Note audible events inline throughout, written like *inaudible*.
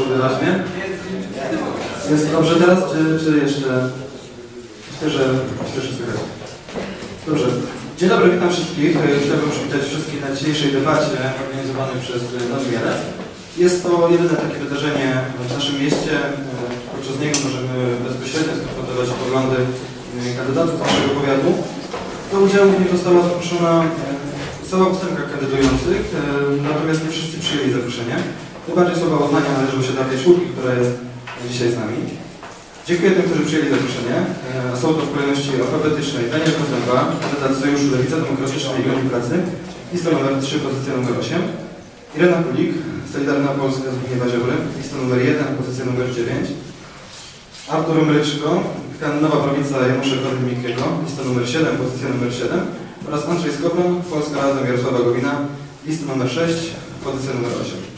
słyszą wyraźnie? Jest dobrze teraz, czy, czy jeszcze? Myślę, że myślę, słychać. Dobrze. Dzień dobry, witam wszystkich. E, Chciałbym przywitać wszystkich na dzisiejszej debacie organizowanej przez Nadmiarę. Jest to jedyne takie wydarzenie w naszym mieście. E, Podczas niego możemy bezpośrednio skonfrontować poglądy e, kandydatów naszego powiatu. Do udziału w nim została zaproszona e, cała ósemka kandydujących, e, natomiast nie wszyscy przyjęli zaproszenie. Najbardziej słowa uznania należą się tej czwórki, która jest dzisiaj z nami. Dziękuję tym, którzy przyjęli zaproszenie. E, Są to w kolejności alfabetycznej Daniel Kozęba, kandydat Sojuszu Lewica Demokratycznej i Unii Pracy, lista numer 3, pozycja numer 8. Irena Kulik, Solidarna Polska Zbigniewa Ziobry, lista numer 1, pozycja numer 9. Artur Mryczko, Nowa Prowincja Janusza Korwin-Mikkego, lista numer 7, pozycja numer 7. Oraz Andrzej Skobron, Polska Razem Jarosława Gowina, lista numer 6, pozycja numer 8.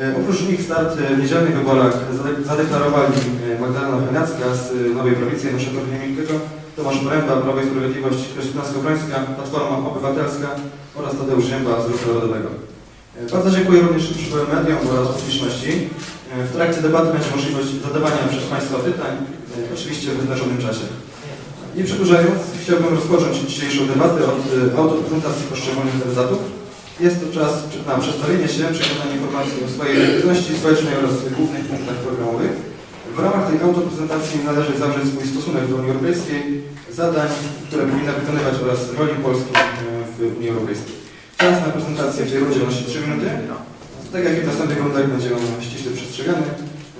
E, Oprócz nich start e, w niedzielnych wyborach zade- zadeklarowali e, Magdalena Chojnacka z Nowej Prowincji Janusza Korwin-Mikkego, Tomasz Poręba, Prawo i Sprawiedliwość, Krystyna Skowrońska, Platforma Obywatelska oraz Tadeusz Zięba z Ruchu Narodowego. Bardzo dziękuję również przybyłym mediom oraz publiczności. W trakcie debaty będzie możliwość zadawania przez Państwa pytań, oczywiście w wyznaczonym czasie. Nie przedłużając, chciałbym rozpocząć dzisiejszą debatę od autoprezentacji poszczególnych kandydatów. Jest to czas na przedstawienie się, przekazanie informacji o swojej aktywności społecznej oraz głównych punktach programowych. W ramach tej autoprezentacji należy zawrzeć swój stosunek do Unii Europejskiej, zadań, które powinna wykonywać oraz roli Polski e, w Unii Europejskiej. Czas na prezentację w tej rundzie wynosi 3 minuty. Tak jak i w następnych rundach będzie on ściśle przestrzegany.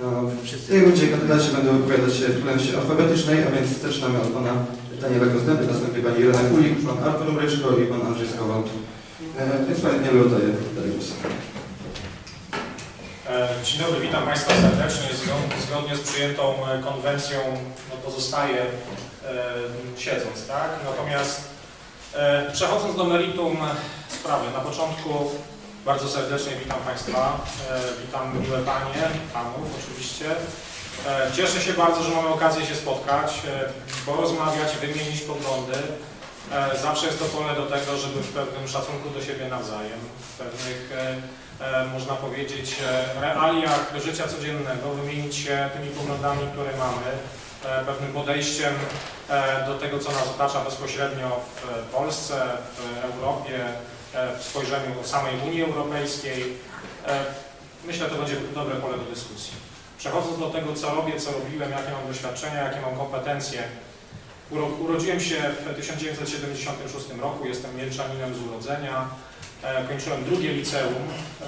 E, W tej rundzie kandydaci będą wypowiadać się w kolejności alfabetycznej, a więc zaczynamy od pana Daniela Kozdęby, następnie pani Irena Kulik, pan Artur Mryczko i pan Andrzej Skowal. Więc oddaję dalej głos. E, Dzień dobry, witam Państwa serdecznie. Zgo- Zgodnie z przyjętą e, konwencją no, pozostaje e, siedząc, tak? Natomiast przechodząc do meritum sprawy, na początku bardzo serdecznie witam Państwa, witam miłe Panie, Panów oczywiście. Cieszę się bardzo, że mamy okazję się spotkać, porozmawiać, wymienić poglądy. E, Zawsze jest to pole do tego, żeby w pewnym szacunku do siebie nawzajem, w pewnych e, e, można powiedzieć, realiach życia codziennego, wymienić się tymi poglądami, które mamy, pewnym podejściem do tego, co nas otacza bezpośrednio w Polsce, w Europie, w spojrzeniu samej Unii Europejskiej. Myślę, że to będzie dobre pole do dyskusji. Przechodząc do tego, co robię, co robiłem, jakie mam doświadczenia, jakie mam kompetencje. Uro- Urodziłem się w 1976 roku, jestem mielczaninem z urodzenia. E, Kończyłem drugie liceum. E,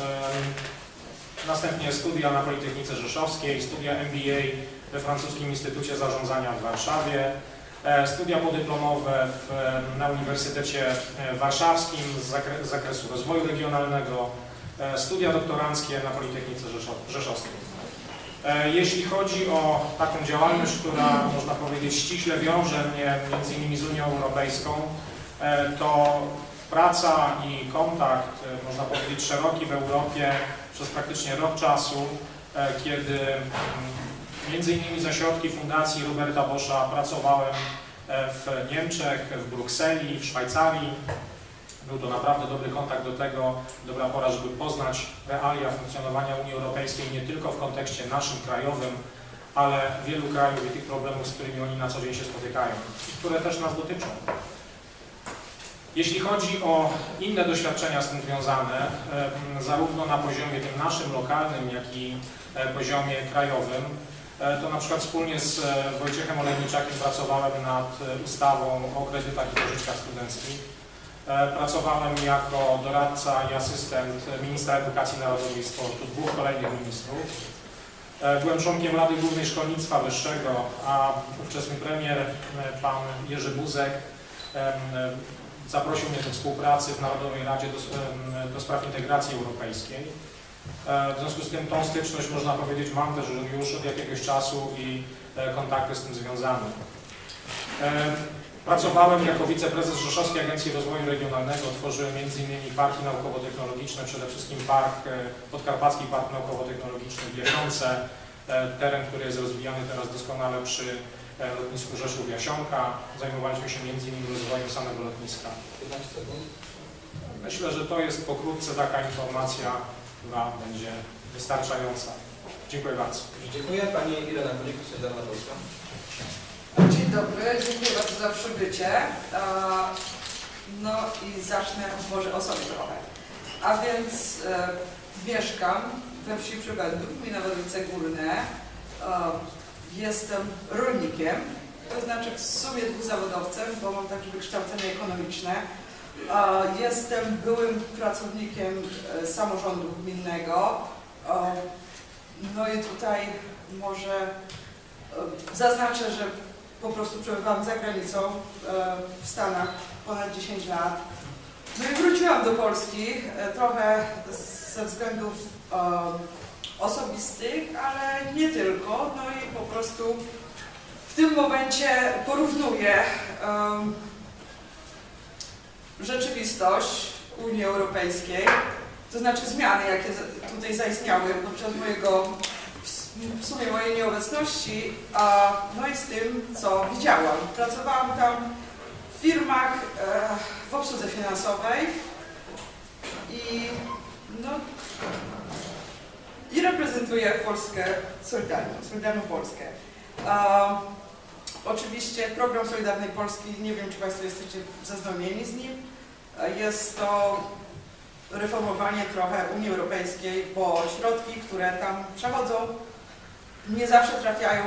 Następnie studia na Politechnice Rzeszowskiej, studia MBA we Francuskim Instytucie Zarządzania w Warszawie, e, studia podyplomowe w, na Uniwersytecie Warszawskim z zakre- z zakresu rozwoju regionalnego, studia doktoranckie na Politechnice Rzeszo- Rzeszowskiej. E, Jeśli chodzi o taką działalność, która można powiedzieć ściśle wiąże mnie między innymi z Unią Europejską, e, to praca i kontakt, e, można powiedzieć szeroki w Europie przez praktycznie rok czasu, kiedy mm, między innymi za środki Fundacji Roberta Boscha pracowałem w Niemczech, w Brukseli, w Szwajcarii. Był to naprawdę dobry kontakt do tego, dobra pora, żeby poznać realia funkcjonowania Unii Europejskiej nie tylko w kontekście naszym krajowym, ale wielu krajów i tych problemów, z którymi oni na co dzień się spotykają które też nas dotyczą. Jeśli chodzi o inne doświadczenia z tym związane, zarówno na poziomie tym naszym lokalnym, jak i e, poziomie krajowym, e, to na przykład wspólnie z e, Wojciechem Olejniczakiem pracowałem nad ustawą o kredytach i pożyczkach studenckich. E, Pracowałem jako doradca i asystent ministra edukacji narodowej i sportu, dwóch kolejnych ministrów. E, Byłem członkiem Rady Głównej Szkolnictwa Wyższego, a ówczesny premier, e, pan Jerzy Buzek, zaprosił mnie do współpracy w Narodowej Radzie do, do Spraw Integracji Europejskiej. W związku z tym tą styczność, można powiedzieć, mam też już od jakiegoś czasu i kontakty z tym związane. Pracowałem jako wiceprezes Rzeszowskiej Agencji Rozwoju Regionalnego, tworzyłem m.in. parki naukowo-technologiczne, przede wszystkim park, e, Podkarpacki Park Naukowo-Technologiczny w Jasionce, e, teren, który jest rozwijany teraz doskonale przy e, lotnisku Rzeszów-Jasionka. Zajmowaliśmy się m.in. rozwojem samego lotniska. Myślę, że to jest pokrótce taka informacja, która będzie wystarczająca. Dziękuję bardzo. Dziękuję. Pani Irena Kulik, Solidarna Polska. Dzień dobry, dziękuję bardzo za przybycie. No i zacznę może o sobie trochę. A więc e, mieszkam we wsi Przybędów, gmina Wodnice Górne. E, Jestem rolnikiem, to znaczy w sumie dwuzawodowcem, bo mam takie wykształcenie ekonomiczne. E, Jestem byłym pracownikiem samorządu gminnego. No i tutaj może zaznaczę, że po prostu przebywałam za granicą, e, w Stanach ponad 10 lat. No i wróciłam do Polski, e, trochę ze względów e, osobistych, ale nie tylko. No i po prostu w tym momencie porównuję rzeczywistość Unii Europejskiej, to znaczy zmiany, jakie tutaj zaistniały podczas mojego, w- sumie mojej nieobecności, a, no i z tym, co widziałam. Pracowałam tam w firmach e, w obsłudze finansowej i no i reprezentuję Polskę Solidarną, Solidarną Polskę. A, oczywiście program Solidarnej Polski, nie wiem czy Państwo jesteście zaznajomieni z nim, E, jest to reformowanie trochę Unii Europejskiej, bo środki, które tam przechodzą, nie zawsze trafiają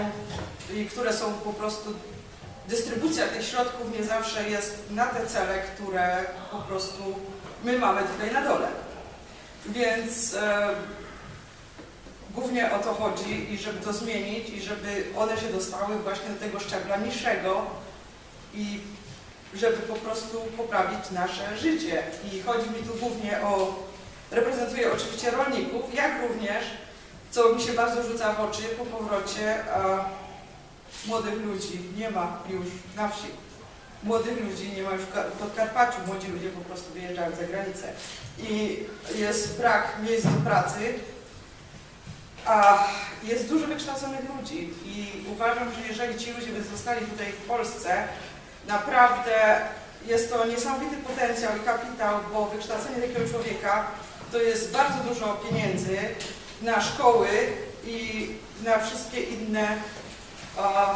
i które są po prostu, dystrybucja tych środków nie zawsze jest na te cele, które po prostu my mamy tutaj na dole. Więc e, głównie o to chodzi i żeby to zmienić i żeby one się dostały właśnie do tego szczebla niższego i żeby po prostu poprawić nasze życie. I chodzi mi tu głównie o, reprezentuję oczywiście rolników, jak również, co mi się bardzo rzuca w oczy po powrocie, a młodych ludzi nie ma już na wsi. Młodych ludzi nie ma już w Ka- w Podkarpaciu, młodzi ludzie po prostu wyjeżdżają za granicę. I jest brak miejsc do pracy, a jest dużo wykształconych ludzi i uważam, że jeżeli ci ludzie by zostali tutaj w Polsce, naprawdę jest to niesamowity potencjał i kapitał, bo wykształcenie takiego człowieka to jest bardzo dużo pieniędzy na szkoły i na wszystkie inne a,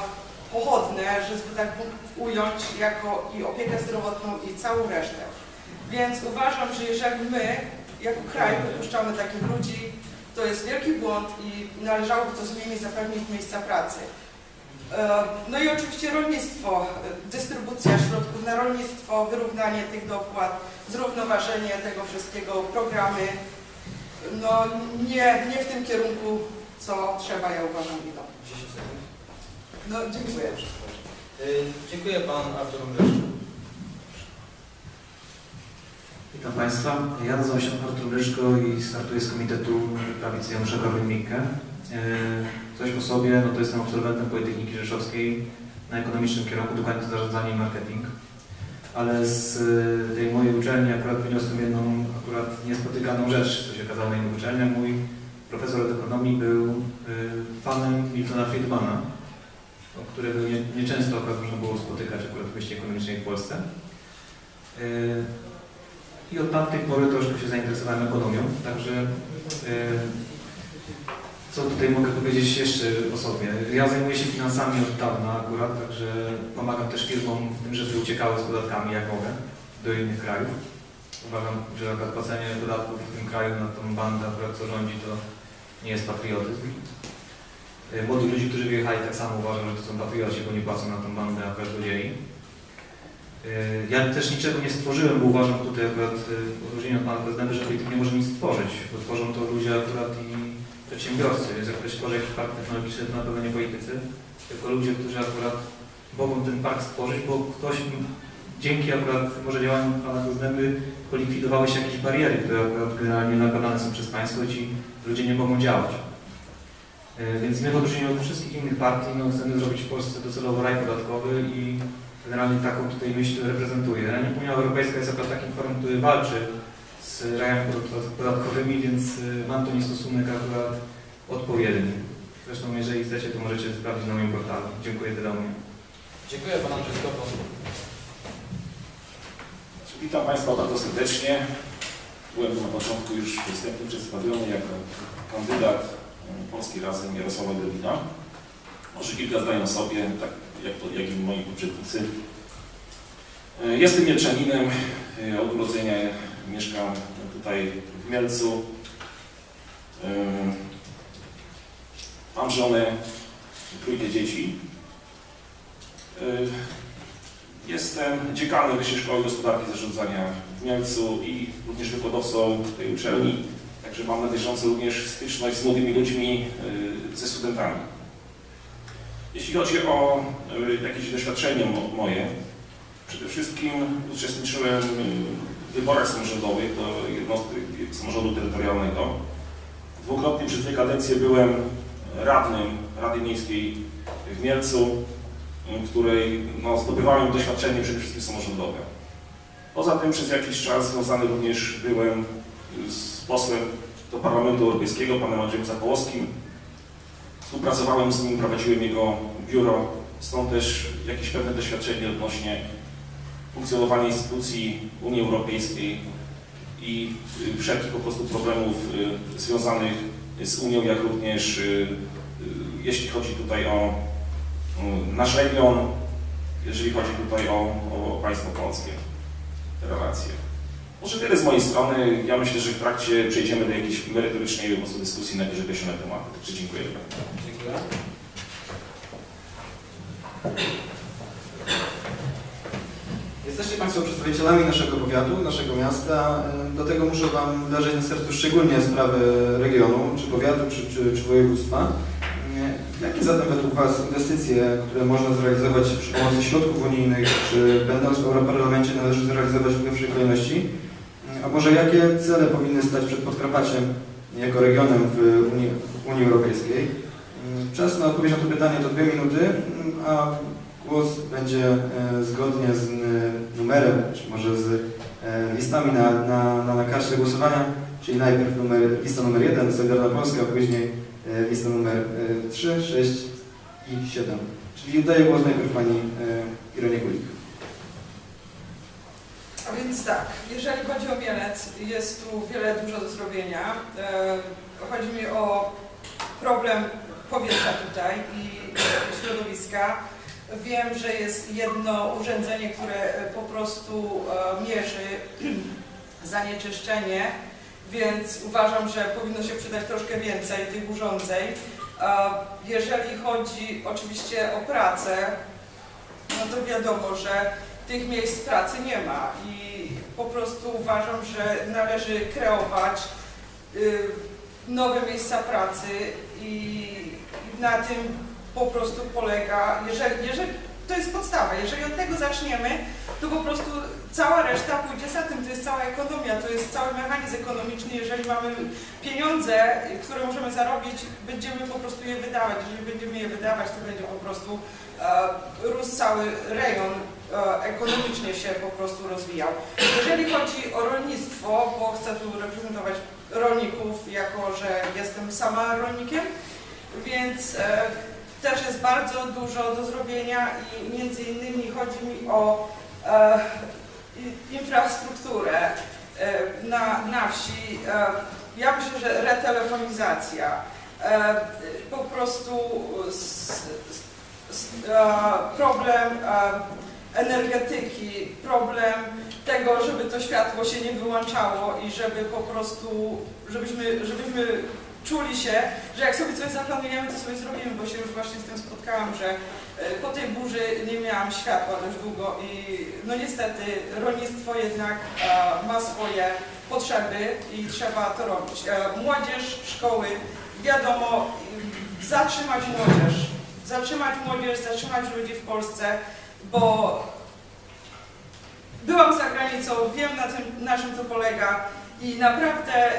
pochodne, żeby tak ująć, jako i opiekę zdrowotną i całą resztę. Więc uważam, że jeżeli my jako kraj wypuszczamy takich ludzi, to jest wielki błąd i należałoby to zmienić, zapewnić miejsca pracy. E, No i oczywiście rolnictwo, dystrybucja środków na rolnictwo, wyrównanie tych dopłat, zrównoważenie tego wszystkiego, programy, no nie, nie w tym kierunku, co trzeba, ja uważam, idą. 10 sekund. No dziękuję. Y, Dziękuję Pan Artur Mreszko. Witam Państwa. Ja nazywam się Artur Bryszko i startuję z Komitetu Prawicy Janusza Korwin-Mikke. E, Coś o sobie, no to jestem absolwentem Politechniki Rzeszowskiej na ekonomicznym kierunku, dokładnie to zarządzanie i marketing. Ale z e, tej mojej uczelni akurat wyniosłem jedną akurat niespotykaną rzecz, co się okazało na innych uczelniach. Mój profesor od ekonomii był e, fanem Miltona Friedmana, którego nie, nieczęsto akurat można było spotykać akurat w myśli ekonomicznej w Polsce. E, i od tamtej pory troszkę się zainteresowałem ekonomią, także co tutaj mogę powiedzieć jeszcze o sobie? Ja zajmuję się finansami od dawna akurat, także pomagam też firmom w tym, żeby uciekały z podatkami jak mogę do innych krajów. Uważam, że akurat płacenie podatków w tym kraju na tą bandę akurat co rządzi to nie jest patriotyzm. E, Młodzi ludzie, którzy wyjechali tak samo uważam, że to są patrioci, bo nie płacą na tą bandę akurat złodziei. Y, Ja też niczego nie stworzyłem, bo uważam tutaj akurat y, w odróżnieniu od Pana Prezydenta, że polityk nie może nic stworzyć, bo tworzą to ludzie akurat i przedsiębiorcy, więc jak ktoś tworzy jakiś park technologiczny, to na pewno nie politycy, tylko ludzie, którzy akurat mogą ten park stworzyć, bo ktoś dzięki akurat może działaniom Pana Prezydenta polikwidowały się jakieś bariery, które akurat generalnie nakładane są przez państwo i ci ludzie nie mogą działać. Y, Więc my w odróżnieniu od wszystkich innych partii no, chcemy zrobić w Polsce docelowo raj podatkowy i generalnie taką tutaj myśl reprezentuję. Unia Europejska jest akurat takim forum, który walczy z rajami podat- podatkowymi, więc y, mam do niej stosunek akurat odpowiedni. Zresztą jeżeli chcecie, to możecie sprawdzić na moim portalu. Dziękuję tyle mnie. Dziękuję Pan Andrzej Skopon. Witam Państwa bardzo serdecznie. Byłem na początku już wstępnie przedstawiony jako kandydat Polskiej Razem Jarosława Gowina. Może kilka zdań o sobie, tak jak, to, jak i moi poprzednicy. E, Jestem Mielczaninem, e, od urodzenia mieszkam tutaj w Mielcu. Mam żonę, trójkę dzieci. Jestem dziekanem Wyższej Szkoły Gospodarki Zarządzania w Mielcu i również wykładowcą tej uczelni. Także mam na bieżąco również styczność z młodymi ludźmi, ze studentami. Jeśli chodzi o jakieś doświadczenie mo- moje, przede wszystkim uczestniczyłem wyborach samorządowych do jednostek samorządu terytorialnego. Dwukrotnie przez dwie kadencje byłem radnym Rady Miejskiej w Mielcu, w której no, zdobywałem doświadczenie przede wszystkim samorządowe. Poza tym przez jakiś czas związany również byłem z posłem do Parlamentu Europejskiego, panem Andrzejem Zapołowskim. Współpracowałem z nim, prowadziłem jego biuro, stąd też jakieś pewne doświadczenie odnośnie funkcjonowania instytucji Unii Europejskiej i y, wszelkich po prostu problemów y, związanych z Unią, jak również y, jeśli chodzi tutaj o nasz region, jeżeli chodzi tutaj o, o państwo polskie, te relacje. Może tyle z mojej strony. Ja myślę, że w trakcie przejdziemy do jakiejś merytorycznej dyskusji na określone tematy. Dziękuję. Dziękuję. Jesteście Państwo przedstawicielami naszego powiatu, naszego miasta. Y, Do tego muszę Wam leżeć na sercu szczególnie sprawy regionu, czy powiatu, czy, czy, czy województwa. Y, Jakie zatem według Was inwestycje, które można zrealizować przy pomocy środków unijnych, czy będąc w Europarlamencie należy zrealizować w pierwszej kolejności? Y, A może jakie cele powinny stać przed Podkarpaciem jako regionem w Unii, Unii Europejskiej? Czas na odpowiedź na to pytanie to dwie minuty, a Głos będzie e, zgodnie z n, numerem, czy może z e, listami na, na, na, na karcie głosowania, czyli najpierw numer, lista numer 1, Solidarna Polska, a później e, lista numer e, 3, 6 i 7. Czyli daję głos najpierw Pani e, Ironie Kulik. A więc tak, jeżeli chodzi o Mielec, jest tu wiele dużo do zrobienia. E, Chodzi mi o problem powietrza tutaj i środowiska. Wiem, że jest jedno urządzenie, które e, po prostu e, mierzy *clears throat* zanieczyszczenie, więc uważam, że powinno się przydać troszkę więcej tych urządzeń. E, Jeżeli chodzi oczywiście o pracę, no to wiadomo, że tych miejsc pracy nie ma i po prostu uważam, że należy kreować y, nowe miejsca pracy i na tym po prostu polega, jeżeli, jeżeli to jest podstawa, jeżeli od tego zaczniemy, to po prostu cała reszta pójdzie za tym, to jest cała ekonomia, to jest cały mechanizm ekonomiczny, jeżeli mamy pieniądze, które możemy zarobić, będziemy po prostu je wydawać, jeżeli będziemy je wydawać, to będzie po prostu e, rósł cały rejon e, ekonomicznie się po prostu rozwijał. Jeżeli chodzi o rolnictwo, bo chcę tu reprezentować rolników, jako że jestem sama rolnikiem, więc e, też jest bardzo dużo do zrobienia i między innymi chodzi mi o e, infrastrukturę e, na, na wsi. E, ja myślę, że retelefonizacja, e, po prostu s, s, e, problem e, energetyki, problem tego, żeby to światło się nie wyłączało i żeby po prostu, żebyśmy, żebyśmy czuli się, że jak sobie coś zaplanujemy, to sobie zrobimy, bo się już właśnie z tym spotkałam, że e, po tej burzy nie miałam światła dość długo i no niestety rolnictwo jednak e, ma swoje potrzeby i trzeba to robić. E, Młodzież, szkoły, wiadomo, zatrzymać młodzież, zatrzymać młodzież, zatrzymać ludzi w Polsce, bo byłam za granicą, wiem na, tym, na czym to polega i naprawdę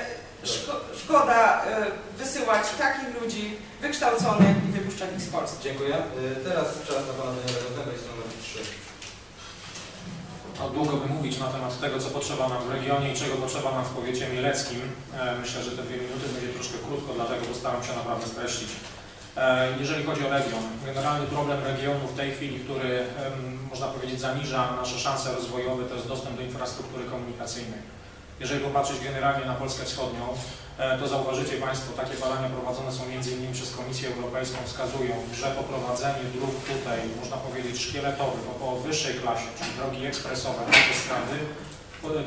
szko szkoda e, wysyłać takich ludzi wykształconych i wypuszczać ich z Polski. Dziękuję. Y, Teraz czas na pana Daniela jest numer 3. No, długo by mówić na temat tego, co potrzeba nam w regionie i czego potrzeba nam w powiecie mieleckim. E, Myślę, że te dwie minuty będzie troszkę krótko, dlatego postaram się naprawdę streścić. E, Jeżeli chodzi o region, generalny problem regionu w tej chwili, który można powiedzieć zaniża nasze szanse rozwojowe, to jest dostęp do infrastruktury komunikacyjnej. Jeżeli popatrzeć generalnie na Polskę Wschodnią, e, to zauważycie Państwo, takie badania prowadzone są m.in. przez Komisję Europejską, wskazują, że poprowadzenie dróg tutaj, można powiedzieć, szkieletowych, około wyższej klasie, czyli drogi ekspresowe, autostrady,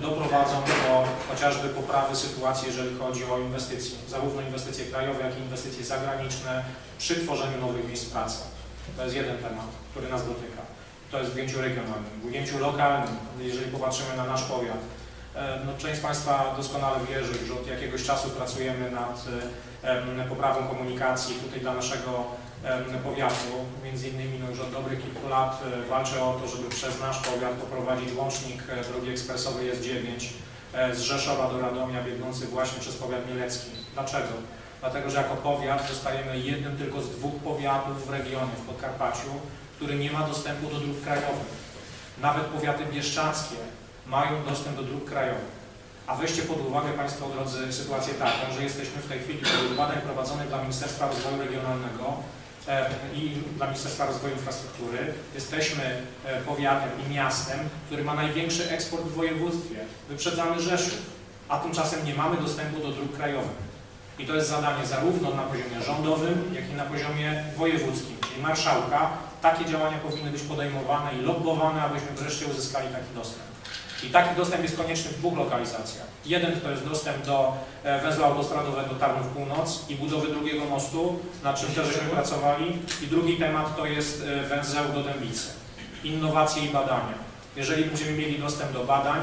doprowadzą do chociażby poprawy sytuacji, jeżeli chodzi o inwestycje, zarówno inwestycje krajowe, jak i inwestycje zagraniczne przy tworzeniu nowych miejsc pracy. To jest jeden temat, który nas dotyka. To jest w ujęciu regionalnym. W ujęciu lokalnym, jeżeli popatrzymy na nasz powiat, no, część z Państwa doskonale wie, że już od jakiegoś czasu pracujemy nad e, poprawą komunikacji tutaj dla naszego powiatu. Między innymi no, już od dobrych kilku lat e, walczę o to, żeby przez nasz powiat poprowadzić łącznik e, drogi ekspresowej S9 e, z Rzeszowa do Radomia biegnący właśnie przez powiat mielecki. Dlaczego? Dlatego, że jako powiat zostajemy jednym tylko z dwóch powiatów w regionie, w Podkarpaciu, który nie ma dostępu do dróg krajowych. Nawet powiaty bieszczackie mają dostęp do dróg krajowych. A weźcie pod uwagę Państwo, drodzy, sytuację taką, że jesteśmy w tej chwili według badań prowadzonych dla Ministerstwa Rozwoju Regionalnego e, i dla Ministerstwa Rozwoju Infrastruktury, jesteśmy e, powiatem i miastem, który ma największy eksport w województwie. Wyprzedzamy Rzeszów, a tymczasem nie mamy dostępu do dróg krajowych. I to jest zadanie zarówno na poziomie rządowym, jak i na poziomie wojewódzkim, czyli marszałka. Takie działania powinny być podejmowane i lobbowane, abyśmy wreszcie uzyskali taki dostęp. I taki dostęp jest konieczny w dwóch lokalizacjach. Jeden to jest dostęp do e, węzła autostradowego Tarnów Północ i budowy drugiego mostu, nad czym też żeśmy pracowali. I drugi temat to jest e, węzeł do Dębicy. Innowacje i badania. Jeżeli będziemy mieli dostęp do badań,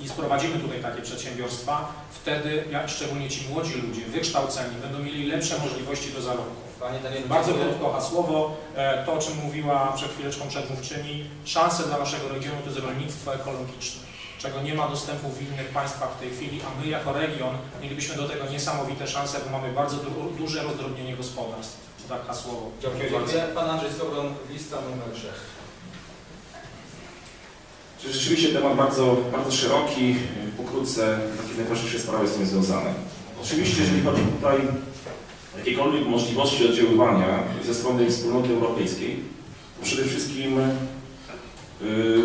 i sprowadzimy tutaj takie przedsiębiorstwa, wtedy jak szczególnie ci młodzi ludzie, wykształceni, będą mieli lepsze możliwości do zarobku. Panie Danielu, Bardzo dziękuję. krótko hasłowo, e, to o czym mówiła przed chwileczką przedmówczyni, szanse dla naszego regionu to jest rolnictwo ekologiczne, czego nie ma dostępu w innych państwach w tej chwili, a my jako region mielibyśmy do tego niesamowite szanse, bo mamy bardzo du duże rozdrobnienie gospodarstw. To tak hasłowo. Dziękuję bardzo. Pan Andrzej Skowron, lista numer 6. Czy Rzeczywiście temat bardzo, bardzo szeroki, pokrótce takie najważniejsze sprawy z tym związane. Oczywiście, jeżeli chodzi tutaj o jakiekolwiek możliwości oddziaływania ze strony wspólnoty europejskiej, to przede wszystkim yy,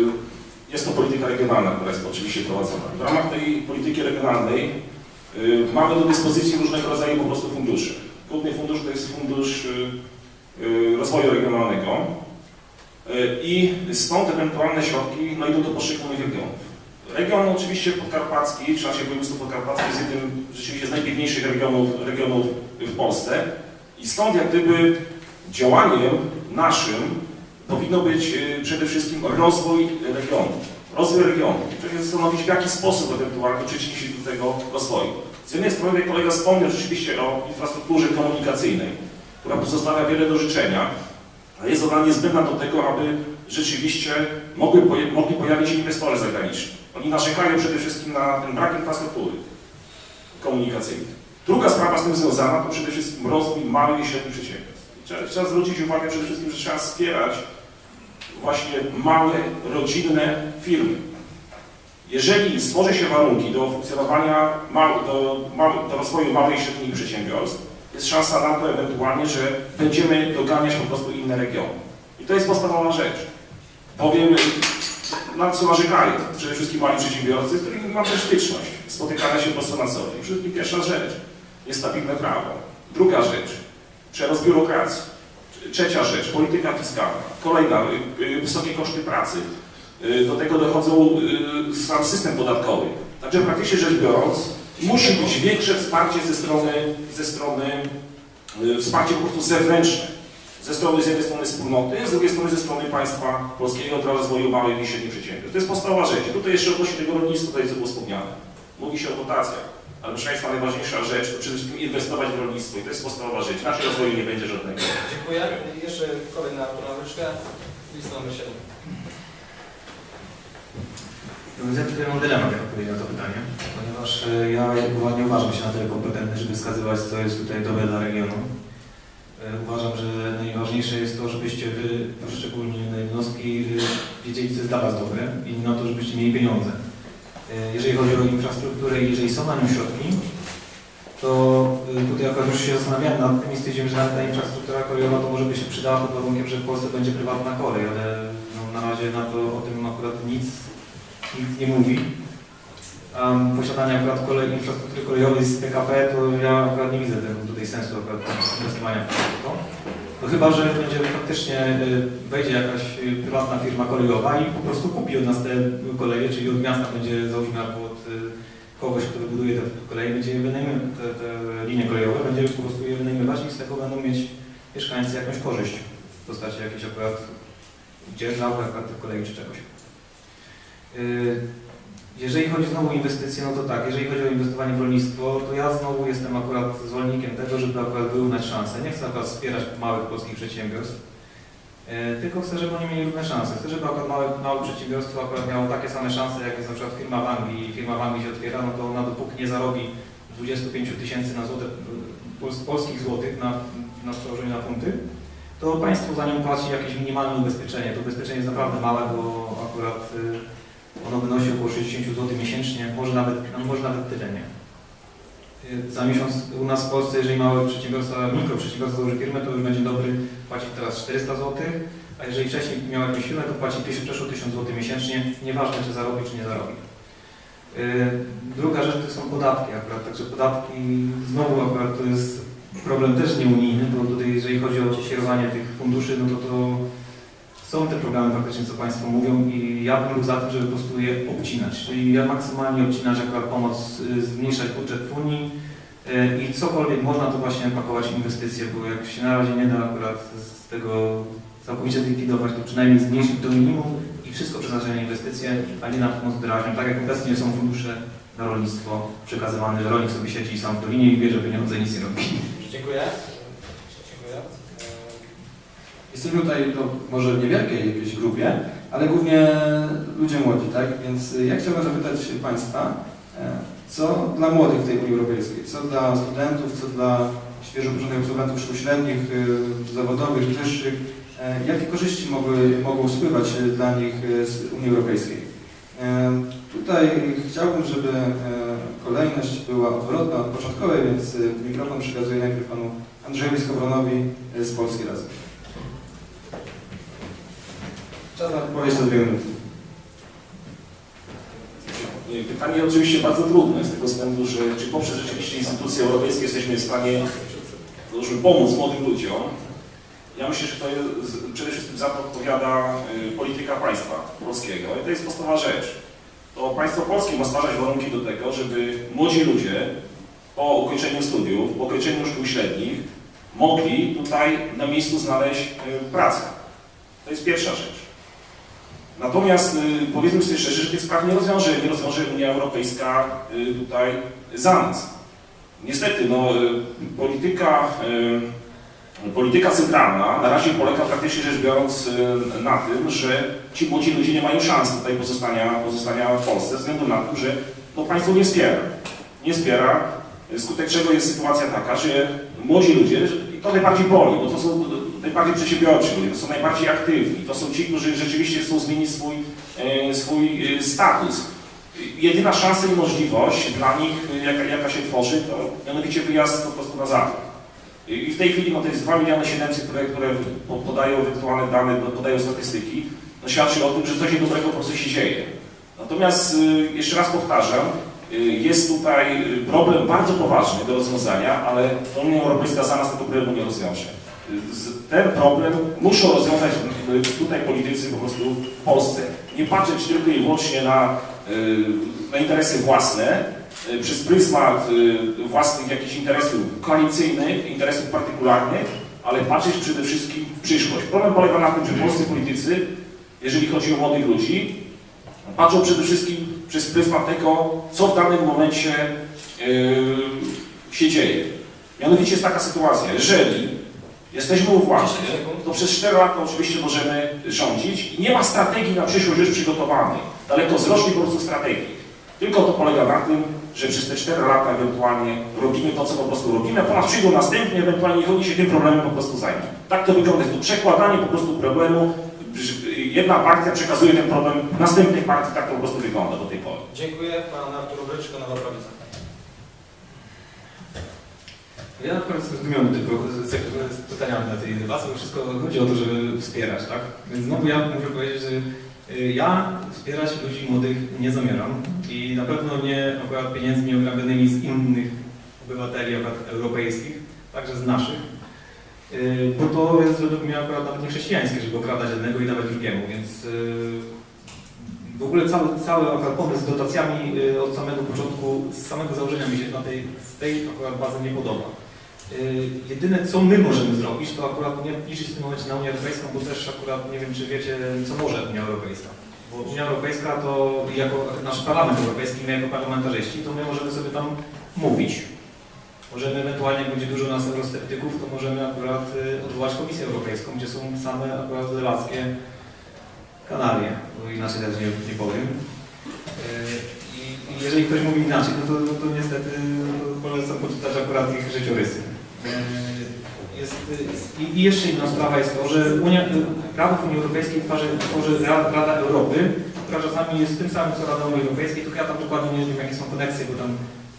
jest to polityka regionalna, która jest oczywiście prowadzona. W ramach tej polityki regionalnej yy, mamy do dyspozycji różnego rodzaju po prostu fundusze. Główny fundusz to jest fundusz yy, rozwoju regionalnego, i stąd ewentualne środki no, idą do poszczególnych regionów. Region oczywiście podkarpacki, czy naszej województwo podkarpackie jest jednym rzeczywiście z najbiedniejszych regionów, regionów w Polsce i stąd jak gdyby działaniem naszym powinno być e, przede wszystkim rozwój regionu. Rozwój regionu, czyli zastanowić w jaki sposób ewentualnie przyczynić się do tego rozwoju. Z jednej strony kolega wspomniał rzeczywiście o infrastrukturze komunikacyjnej, która pozostawia wiele do życzenia, a jest ona niezbędna do tego, aby rzeczywiście mogły, mogli pojawić się inwestorzy zagraniczni. Oni narzekają przede wszystkim na ten brak infrastruktury komunikacyjnej. Druga sprawa z tym związana to przede wszystkim rozwój małych i średnich przedsiębiorstw. Trzeba, trzeba zwrócić uwagę przede wszystkim, że trzeba wspierać właśnie małe, rodzinne firmy. Jeżeli stworzy się warunki do funkcjonowania, do, do rozwoju małych i średnich przedsiębiorstw, jest szansa na to ewentualnie, że będziemy doganiać po prostu inne regiony. I to jest podstawowa rzecz. Powiem, na co narzekają przede wszystkim mali przedsiębiorcy, z którymi mam też styczność, spotykania się po prostu na co dzień. Przede wszystkim pierwsza rzecz, niestabilne prawo. Druga rzecz, przerost biurokracji. Trzecia rzecz, polityka fiskalna. Kolejna, y, y, wysokie koszty pracy. Y, Do tego dochodzą sam system podatkowy. Także praktycznie rzecz biorąc, musi być większe wsparcie ze strony, ze strony wsparcie po prostu zewnętrzne. Ze strony z jednej strony wspólnoty, z drugiej strony ze strony państwa polskiego dla rozwoju małych i średnich przedsiębiorstw. To jest podstawowa rzecz. I tutaj jeszcze odnośnie tego rolnictwa, tutaj co było wspomniane. Mówi się o dotacjach, ale proszę Państwa, najważniejsza rzecz to przede wszystkim inwestować w rolnictwo i to jest podstawowa rzecz. Inaczej rozwoju nie będzie żadnego. Dziękuję. Jeszcze kolejna rączka, lista numer 7. Ja tutaj mam dylemat, jak odpowiedzieć na to pytanie, ponieważ e, ja uwa- nie uważam się na tyle kompetentny, żeby wskazywać, co jest tutaj dobre dla regionu. E, Uważam, że najważniejsze jest to, żebyście wy, poszczególne jednostki, e, wiedzieli, co jest dla Was dobre i na to, żebyście mieli pieniądze. E, Jeżeli chodzi o infrastrukturę i jeżeli są na nią środki, to e, tutaj akurat już się zastanawiałem nad tym i stwierdziłem, że ta infrastruktura kolejowa to może by się przydała pod warunkiem, że w Polsce będzie prywatna kolej, ale no, na razie na to o tym akurat nic nikt nie mówi. Um, posiadania akurat kolei, infrastruktury kolejowej z PKP, to ja akurat nie widzę tego tutaj sensu akurat inwestowania w to. No chyba, że będzie faktycznie y, wejdzie jakaś y, prywatna firma kolejowa i po prostu kupi od nas te koleje, czyli od miasta będzie załóżmy albo od y, kogoś, kto wybuduje te koleje, będzie je wynajmy, te, te linie kolejowe, będzie po prostu je wynajmować i z tego będą mieć mieszkańcy jakąś korzyść w postaci jakiejś akurat dzierżawy akurat tych kolei czy czegoś. Jeżeli chodzi znowu o inwestycje, no to tak, jeżeli chodzi o inwestowanie w rolnictwo, to ja znowu jestem akurat zwolennikiem tego, żeby akurat wyrównać szanse. Nie chcę akurat wspierać małych polskich przedsiębiorstw, e, tylko chcę, żeby oni mieli równe szanse. Chcę, żeby akurat małe, małe przedsiębiorstwo akurat miało takie same szanse, jak jest na przykład firma w Anglii i firma w Anglii się otwiera, no to ona dopóki nie zarobi 25 tysięcy na złote, pols- polskich złotych na, na przełożeniu na funty, to państwo za nią płaci jakieś minimalne ubezpieczenie. To ubezpieczenie jest naprawdę małe, bo akurat y, ono wynosi około 60 zł miesięcznie, może nawet, no może nawet tyle nie. Y, Za miesiąc u nas w Polsce, jeżeli małe przedsiębiorstwa, mikroprzedsiębiorstwa założy firmę, to już będzie dobry płacić teraz 400 zł, a jeżeli wcześniej miał jakąś firmę, to płaci 1000, przeszło 1000 zł miesięcznie, nieważne czy zarobi, czy nie zarobi. Y, Druga rzecz to są podatki akurat, także podatki znowu akurat to jest problem też nieunijny, bo tutaj jeżeli chodzi o kierowanie tych funduszy, no to to są te programy faktycznie, co Państwo mówią i ja bym był za tym, żeby po prostu je obcinać, czyli ja maksymalnie obcinać akurat pomoc, y, zmniejszać budżet Unii y, i cokolwiek można to właśnie pakować inwestycje, bo jak się na razie nie da akurat z tego całkowicie zlikwidować, to przynajmniej zmniejszyć do minimum i wszystko przeznaczać na inwestycje, a nie na pomoc doraźną. Tak jak obecnie są fundusze na rolnictwo przekazywane, że rolnik sobie siedzi sam w dolinie i bierze pieniądze i nic nie robi. Dziękuję. Jesteśmy tutaj no, może niewielkiej jakiejś grupie, ale głównie ludzie młodzi, tak? Więc y, ja chciałbym zapytać Państwa, e, co dla młodych w tej Unii Europejskiej, co dla studentów, co dla świeżo uczonych absolwentów szkół średnich, y, zawodowych, wyższych, e, jakie korzyści mogły, mogą spływać y, dla nich z Unii Europejskiej? E, Tutaj chciałbym, żeby kolejność była odwrotna od początkowej, więc mikrofon przekazuję najpierw panu Andrzejowi Skowronowi z Polski Razem. Czas na dwie minuty. Pytanie oczywiście bardzo trudne z tego względu, że czy poprzez rzeczywiście instytucje europejskie jesteśmy w stanie żeby pomóc młodym ludziom. Ja myślę, że to jest, przede wszystkim za to odpowiada y, polityka państwa polskiego i to jest podstawowa rzecz. To państwo polskie ma stwarzać warunki do tego, żeby młodzi ludzie po ukończeniu studiów, po ukończeniu szkół średnich mogli tutaj na miejscu znaleźć y, pracę. To jest pierwsza rzecz. Natomiast y, powiedzmy sobie szczerze, że tych spraw nie rozwiąże, nie rozwiąże Unia Europejska y, tutaj za nas. Niestety, no, y, polityka, polityka centralna na razie polega praktycznie rzecz biorąc na tym, że ci młodzi ludzie nie mają szans tutaj pozostania, pozostania w Polsce, ze względu na to, że no, państwo nie wspiera. Nie wspiera, skutek czego jest sytuacja taka, że młodzi ludzie, i to najbardziej boli, bo to są najbardziej przedsiębiorczy ludzie, to są najbardziej aktywni, to są ci, którzy rzeczywiście chcą zmienić swój, e, swój e, status. Jedyna szansa i możliwość dla nich, e, jaka, jaka się tworzy, to mianowicie wyjazd po prostu na zachód. I w tej chwili no, to jest 2 miliony 700, które, które po- podają ewentualne dane, podają statystyki, no, świadczy o tym, że coś dobrego po prostu się dzieje. Natomiast jeszcze raz powtarzam, jest tutaj problem bardzo poważny do rozwiązania, ale Unia Europejska za nas tego problemu nie rozwiąże. Ten problem muszą rozwiązać tutaj politycy po prostu w Polsce. Nie patrzeć tylko i wyłącznie na, y, na interesy własne, y, przez pryzmat y, własnych jakichś interesów koalicyjnych, interesów partykularnych, ale patrzeć przede wszystkim w przyszłość. Problem polega na tym, że polscy politycy, jeżeli chodzi o młodych ludzi, patrzą przede wszystkim przez pryzmat tego, co w danym momencie yy, się dzieje. Mianowicie jest taka sytuacja, jeżeli jesteśmy u władzy, 10 sekund. to przez 4 lata oczywiście możemy rządzić i nie ma strategii na przyszłość już przygotowanej, dalekowzrocznej po prostu strategii. Tylko to polega na tym, że przez te 4 lata ewentualnie robimy to, co po prostu robimy, a po nas przyjdą następni, ewentualnie niech oni się tym problemem po prostu zajmą. Tak to wygląda, jest to przekładanie po prostu problemu, jedna partia przekazuje ten problem następnej partii, tak to po prostu wygląda do tej pory. Dziękuję. Pan Artur Bryczko, Nowa Prawica. Ja na przykład jestem zdumiony tylko z, z, pytaniami na tej debacie, bo wszystko chodzi o to, żeby wspierać, tak? Więc znowu ja muszę powiedzieć, że Y, Ja wspierać ludzi młodych nie zamieram i na pewno nie akurat pieniędzmi ograbionymi z innych obywateli akurat europejskich, także z naszych, Y, bo to jest według mnie akurat nawet nie chrześcijańskie, żeby okradać jednego i dawać drugiemu, więc y, w ogóle cały, cały akurat pomysł z dotacjami od samego początku, z samego założenia mi się na tej, z tej akurat bazy nie podoba. Y, Jedyne co my możemy zrobić, to akurat nie liczyć w tym momencie na Unię Europejską, bo też akurat nie wiem, czy wiecie, co może Unia Europejska. Bo Unia Europejska to jako nasz Parlament Europejski, my jako parlamentarzyści, to my możemy sobie tam mówić. Możemy ewentualnie, jak będzie dużo nas eurosceptyków, to możemy akurat y, odwołać Komisję Europejską, gdzie są same akurat lewackie kanalie, bo inaczej też nie, nie powiem. Y, I, I jeżeli ktoś mówi inaczej, no to, no to niestety no, polecam poczytać akurat ich życiorysy. Y, Jest, i, jeszcze inna sprawa jest to, że Unia, prawo w Unii Europejskiej tworzy, tworzy Ra- Rada Europy, która czasami jest tym samym co Rada Unii Europejskiej, tylko ja tam dokładnie nie wiem jakie są koneksje, bo tam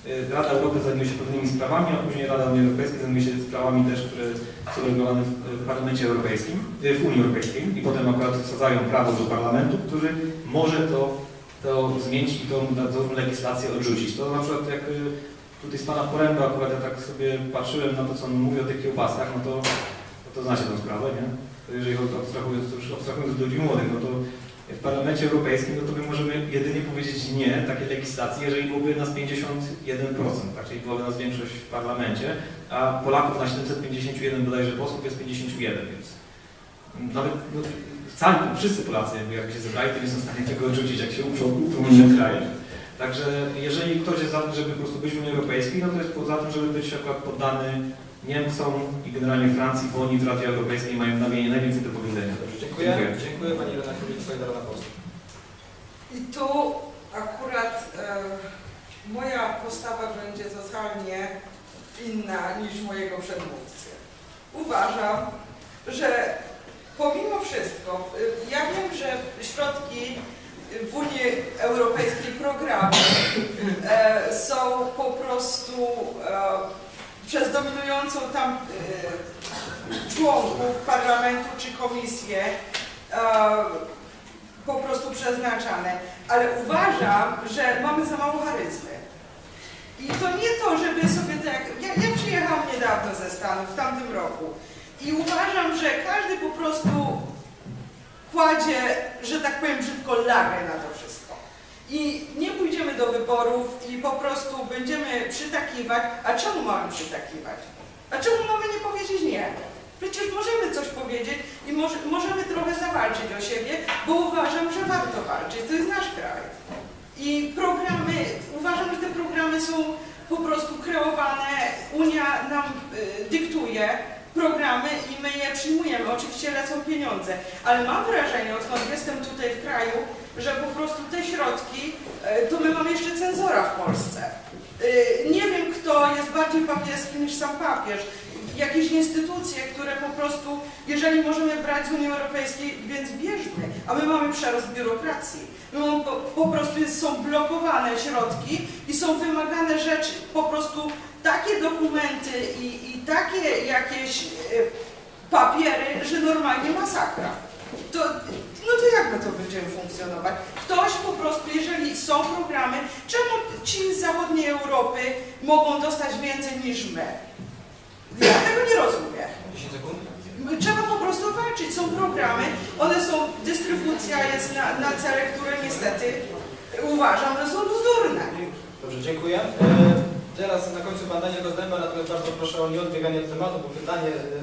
y, Rada Europy zajmuje się pewnymi sprawami, a później Rada Unii Europejskiej zajmuje się sprawami też, które są regulowane w, Parlamencie Europejskim, y, w Unii Europejskiej i potem akurat wsadzają prawo do Parlamentu, który może to, to zmienić i tą, tą legislację odrzucić. To na przykład jak tutaj z Pana Poręby akurat ja tak sobie patrzyłem na to, co on mówi o tych kiełbasach, no to, no to znacie tę sprawę, nie? To jeżeli abstrahując, to już abstrahując od ludzi młodych, no to w Parlamencie Europejskim, no to my możemy jedynie powiedzieć nie takiej legislacji, jeżeli byłoby nas 51%, tak, czyli byłaby nas większość w parlamencie, a Polaków na 751 bodajże posłów jest 51, więc nawet no, wszyscy Polacy jakby jak się zebrali, to nie są w stanie tego odrzucić, jak się uczą w innych krajach. Także jeżeli ktoś jest za tym, żeby po prostu być w Unii Europejskiej, no to jest za tym, żeby być akurat poddany Niemcom i generalnie Francji, bo oni w Radzie Europejskiej mają najwięcej, najwięcej do powiedzenia. Dobrze, dziękuję. Dziękuję. Dziękuję Pani Królik, Solidarna Polska. I tu akurat e, moja postawa będzie totalnie inna niż mojego przedmówcy. Uważam, że pomimo wszystko, y, ja wiem, że środki w Unii Europejskiej programy e, są po prostu e, przez dominującą tam e, członków parlamentu czy komisję po prostu przeznaczane. Ale uważam, że mamy za mało charyzmy. I to nie to, żeby sobie tak... Ja, ja przyjechałam niedawno ze Stanów, w tamtym roku. I uważam, że każdy po prostu kładzie, że tak powiem brzydko, lagę na to wszystko. I nie pójdziemy do wyborów i po prostu będziemy przytakiwać. A czemu mamy przytakiwać? A czemu mamy nie powiedzieć nie? Przecież możemy coś powiedzieć i może, możemy trochę zawalczyć o siebie, bo uważam, że warto walczyć. To jest nasz kraj. I programy, uważam, że te programy są po prostu kreowane, Unia nam y, dyktuje programy i my je przyjmujemy. Oczywiście lecą pieniądze, ale mam wrażenie, odkąd jestem tutaj w kraju, że po prostu te środki, y, to my mamy jeszcze cenzora w Polsce. Y, nie wiem, kto jest bardziej papieski niż sam papież. Jakieś instytucje, które po prostu, jeżeli możemy brać z Unii Europejskiej, więc bierzmy. A my mamy przerost biurokracji. Mamy po, po prostu jest, są blokowane środki i są wymagane rzeczy, po prostu takie dokumenty i, i takie jakieś e, papiery, że normalnie masakra. To, no to jak my to będziemy funkcjonować? Ktoś po prostu, jeżeli są programy, czemu ci z zachodniej Europy mogą dostać więcej niż my? Ja tego nie rozumiem. 10 sekund. Trzeba po prostu walczyć. Są programy, one są, dystrybucja jest na, na cele, które niestety uważam, że są bzdurne. Dobrze, dziękuję. Teraz na końcu Pan Daniel natomiast bardzo proszę o nieodbieganie od tematu, bo pytanie e,